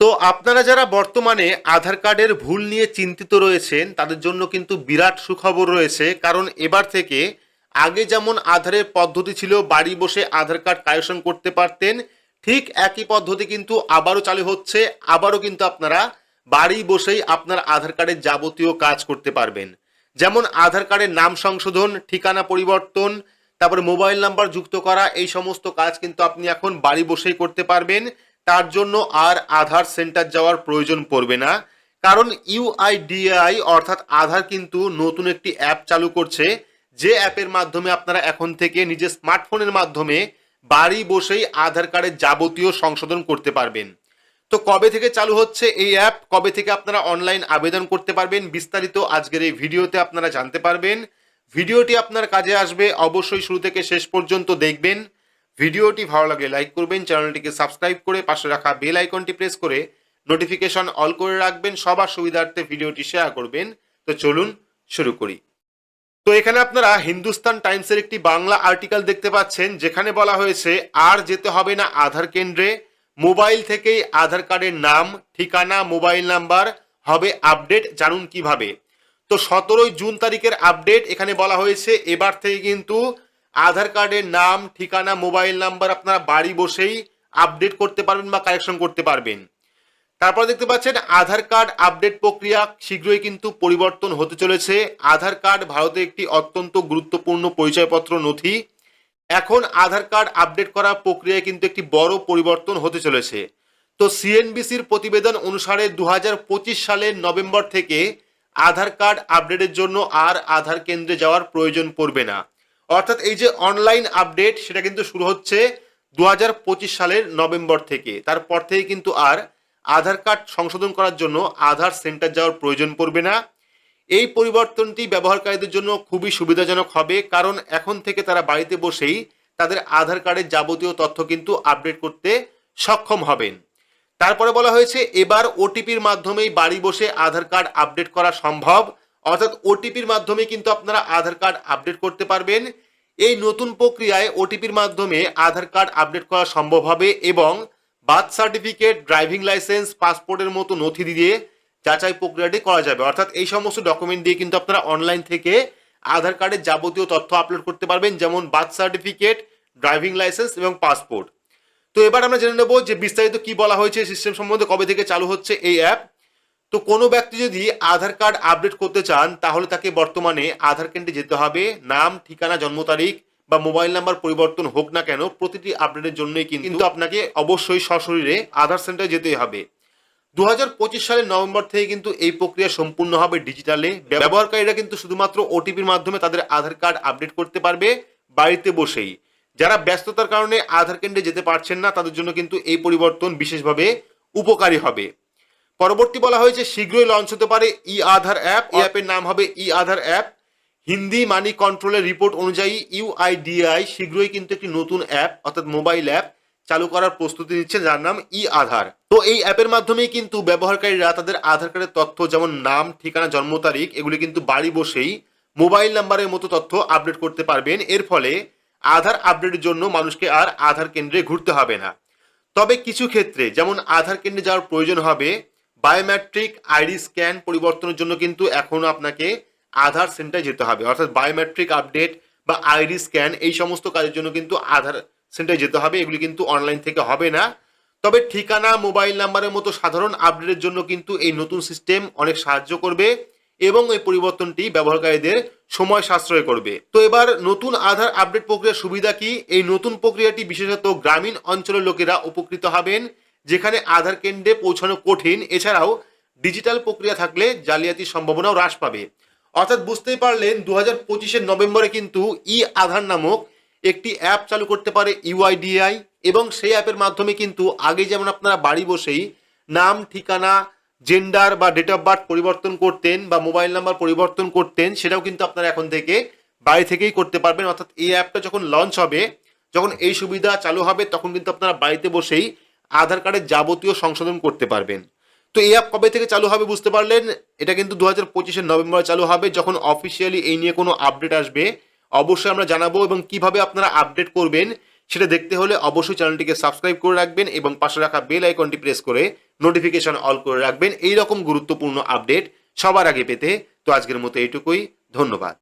তো আপনারা যারা বর্তমানে আধার কার্ডের ভুল নিয়ে চিন্তিত রয়েছেন, তাদের জন্য কিন্তু বিরাট সুখবর রয়েছে। কারণ এবার থেকে আগে যেমন আধারের পদ্ধতি ছিল, বাড়ি বসে আধার কার্ড কালেকশন করতে পারতেন, ঠিক একই পদ্ধতি কিন্তু আবারও চালু হচ্ছে। আবারও কিন্তু আপনারা বাড়ি বসেই আপনার আধার কার্ডের যাবতীয় কাজ করতে পারবেন। যেমন আধার কার্ডের নাম সংশোধন, ঠিকানা পরিবর্তন, তারপরে মোবাইল নাম্বার যুক্ত করা, এই সমস্ত কাজ কিন্তু আপনি এখন বাড়ি বসেই করতে পারবেন। তার জন্য আর আধার সেন্টার যাওয়ার প্রয়োজন পড়বে না। কারণ ইউআইডিআই অর্থাৎ আধার কিন্তু নতুন একটি অ্যাপ চালু করছে। যে অ্যাপের মাধ্যমে আপনারা এখন থেকে নিজের স্মার্টফোনের মাধ্যমে বাড়ি বসেই আধার কার্ডের যাবতীয় সংশোধন করতে পারবেন। তো কবে থেকে চালু হচ্ছে এই অ্যাপ? কবে থেকে আপনারা অনলাইন আবেদন করতে পারবেন? বিস্তারিত আজকের এই ভিডিওতে আপনারা জানতে পারবেন। ভিডিওটি আপনার কাজে আসবে। অবশ্যই শুরু থেকে শেষ পর্যন্ত দেখবেন। ভিডিওটি ভালো লাগলে লাইক করবেন, চ্যানেলটিকে সাবস্ক্রাইব করে পাশে রাখা বেল আইকনটি প্রেস করে নোটিফিকেশন অল করে রাখবেন, সবার সুবিধার্থে ভিডিওটি শেয়ার করবেন। তো চলুন শুরু করি। তো এখানে আপনারা হিন্দুস্তান টাইমসের একটি বাংলা আর্টিকেল দেখতে পাচ্ছেন, যেখানে বলা হয়েছে, আর যেতে হবে না আধার কেন্দ্রে, মোবাইল থেকেই আধার কার্ডের নাম, ঠিকানা, মোবাইল নাম্বার হবে আপডেট, জানুন কীভাবে। তো সতেরোই জুন তারিখের আপডেট, এখানে বলা হয়েছে, এবার থেকে কিন্তু আধার কার্ডের নাম, ঠিকানা, মোবাইল নাম্বার আপনারা বাড়ি বসেই আপডেট করতে পারবেন বা কারেকশন করতে পারবেন। তারপর দেখতে পাচ্ছেন, আধার কার্ড আপডেট প্রক্রিয়া শীঘ্রই কিন্তু পরিবর্তন হতে চলেছে। আধার কার্ড ভারতে একটি অত্যন্ত গুরুত্বপূর্ণ পরিচয়পত্র নথি। এখন আধার কার্ড আপডেট করার প্রক্রিয়ায় কিন্তু একটি বড় পরিবর্তন হতে চলেছে। তো সিএনবিসির প্রতিবেদন অনুসারে দু হাজার পঁচিশ সালের নভেম্বর থেকে আধার কার্ড আপডেটের জন্য আর আধার কেন্দ্রে যাওয়ার প্রয়োজন পড়বে না। অর্থাৎ এই যে অনলাইন আপডেট সেটা কিন্তু শুরু হচ্ছে দু হাজার পঁচিশ সালের নভেম্বর থেকে। তারপর থেকে কিন্তু আর আধার কার্ড সংশোধন করার জন্য আধার সেন্টার যাওয়ার প্রয়োজন পড়বে না। এই পরিবর্তনটি ব্যবহারকারীদের জন্য খুবই সুবিধাজনক হবে, কারণ এখন থেকে তারা বাড়িতে বসেই তাদের আধার কার্ডের যাবতীয় তথ্য কিন্তু আপডেট করতে সক্ষম হবেন। তারপরে বলা হয়েছে, এবার ওটিপির মাধ্যমেই বাড়ি বসে আধার কার্ড আপডেট করা সম্ভব। অর্থাৎ ওটিপির মাধ্যমে কিন্তু আপনারা আধার কার্ড আপডেট করতে পারবেন। এই নতুন প্রক্রিয়ায় ওটিপির মাধ্যমে আধার কার্ড আপডেট করা সম্ভব হবে এবং বার্থ সার্টিফিকেট, ড্রাইভিং লাইসেন্স, পাসপোর্টের মতো নথি দিয়ে যাচাই প্রক্রিয়াটি করা যাবে। অর্থাৎ এই সমস্ত ডকুমেন্ট দিয়ে কিন্তু আপনারা অনলাইন থেকে আধার কার্ডের যাবতীয় তথ্য আপলোড করতে পারবেন, যেমন বার্থ সার্টিফিকেট, ড্রাইভিং লাইসেন্স এবং পাসপোর্ট। তো এবার আমরা জেনে নেব যে বিস্তারিত কি বলা হয়েছে, সিস্টেম সম্বন্ধে কবে থেকে চালু হচ্ছে এই অ্যাপ। তো কোনো ব্যক্তি যদি আধার কার্ড আপডেট করতে চান, তাহলে তাকে বর্তমানে আধার কেন্দ্রে যেতে হবে। নাম, ঠিকানা, জন্ম তারিখ বা মোবাইল নাম্বার পরিবর্তন হোক না কেন, প্রতিটি আপডেটের জন্যই কিন্তু আপনাকে অবশ্যই সশরীরে আধার সেন্টারে যেতেই হবে। দু হাজার পঁচিশ সালের নভেম্বর থেকে কিন্তু এই প্রক্রিয়া সম্পূর্ণ হবে ডিজিটালে। ব্যবহারকারীরা কিন্তু শুধুমাত্র ওটিপির মাধ্যমে তাদের আধার কার্ড আপডেট করতে পারবে বাড়িতে বসেই। যারা ব্যস্ততার কারণে আধার কেন্দ্রে যেতে পারছেন না, তাদের জন্য কিন্তু এই পরিবর্তন বিশেষভাবে উপকারী হবে। পরবর্তী বলা হয়েছে, শীঘ্রই লঞ্চ হতে পারে ই আধার অ্যাপ এই অ্যাপের নাম হবে ই আধার অ্যাপ হিন্দি মানি কন্ট্রোলের রিপোর্ট অনুযায়ী ইউআইডিআই শীঘ্রই কিন্তু একটি নতুন অ্যাপ অর্থাৎ মোবাইল অ্যাপ চালু করার প্রস্তুতি নিচ্ছে যার নাম ই আধার তো এই অ্যাপের মাধ্যমেই কিন্তু ব্যবহারকারীরা তাদের আধার কার্ডের তথ্য, যেমন নাম, ঠিকানা, জন্ম তারিখ, এগুলি কিন্তু বাড়ি বসেই মোবাইল নাম্বারের মতো তথ্য আপডেট করতে পারবেন। এর ফলে আধার আপডেটের জন্য মানুষকে আর আধার কেন্দ্রে ঘুরতে হবে না। তবে কিছু ক্ষেত্রে, যেমন আধার কেন্দ্রে যাওয়ার প্রয়োজন হবে বায়োমেট্রিক আইডি স্ক্যান পরিবর্তনের জন্য কিন্তু এখনও আপনাকে আধার সেন্টারে যেতে হবে। অর্থাৎ বায়োমেট্রিক আপডেট বা আইডি স্ক্যান এই সমস্ত কাজের জন্য কিন্তু আধার সেন্টারে যেতে হবে। এগুলি কিন্তু অনলাইন থেকে হবে না। তবে ঠিকানা মোবাইল নাম্বারের মতো সাধারণ আপডেটের জন্য কিন্তু এই নতুন সিস্টেম অনেক সাহায্য করবে এবং এই পরিবর্তনটি ব্যবহারকারীদের সময় সাশ্রয় করবে। তো এবার নতুন আধার আপডেট প্রক্রিয়ার সুবিধা কি? এই নতুন প্রক্রিয়াটি বিশেষত গ্রামীণ অঞ্চলের লোকেরা উপকৃত হবেন। যেখানে আধার কেন্দ্রে পৌঁছানো কঠিন। এছাড়াও ডিজিটাল প্রক্রিয়া থাকলে জালিয়াতির সম্ভাবনাও হ্রাস পাবে। অর্থাৎ বুঝতেই পারলেন দু হাজার পঁচিশের নভেম্বরে কিন্তু ই আধার নামক একটি অ্যাপ চালু করতে পারে ইউআইডিআই এবং সেই অ্যাপের মাধ্যমে কিন্তু আগে যেমন আপনারা বাড়ি বসেই নাম, ঠিকানা জেন্ডার বা ডেট অফ বার্থ পরিবর্তন করতেন বা মোবাইল নাম্বার পরিবর্তন করতেন, সেটাও কিন্তু আপনারা এখন থেকে বাড়ি থেকেই করতে পারবেন। অর্থাৎ এই অ্যাপটা যখন লঞ্চ হবে, যখন এই সুবিধা চালু হবে, তখন কিন্তু আপনারা বাড়িতে বসেই আধার কার্ডের যাবতীয় সংশোধন করতে পারবেন। তো এই অ্যাপ কবে থেকে চালু হবে বুঝতে পারলেন? এটা কিন্তু দু হাজার পঁচিশের নভেম্বরে চালু হবে, যখন অফিসিয়ালি এই নিয়ে কোনো আপডেট আসবে। অবশ্যই আমরা জানাব এবং কীভাবে আপনারা আপডেট করবেন, সেটা দেখতে হলে অবশ্যই চ্যানেলটিকে সাবস্ক্রাইব করে রাখবেন এবং পাশে রাখা বেল আইকনটি প্রেস করে নোটিফিকেশন অল করে রাখবেন। এই রকম গুরুত্বপূর্ণ আপডেট সবার আগে পেতে। তো আজকের মতো এইটুকুই, ধন্যবাদ।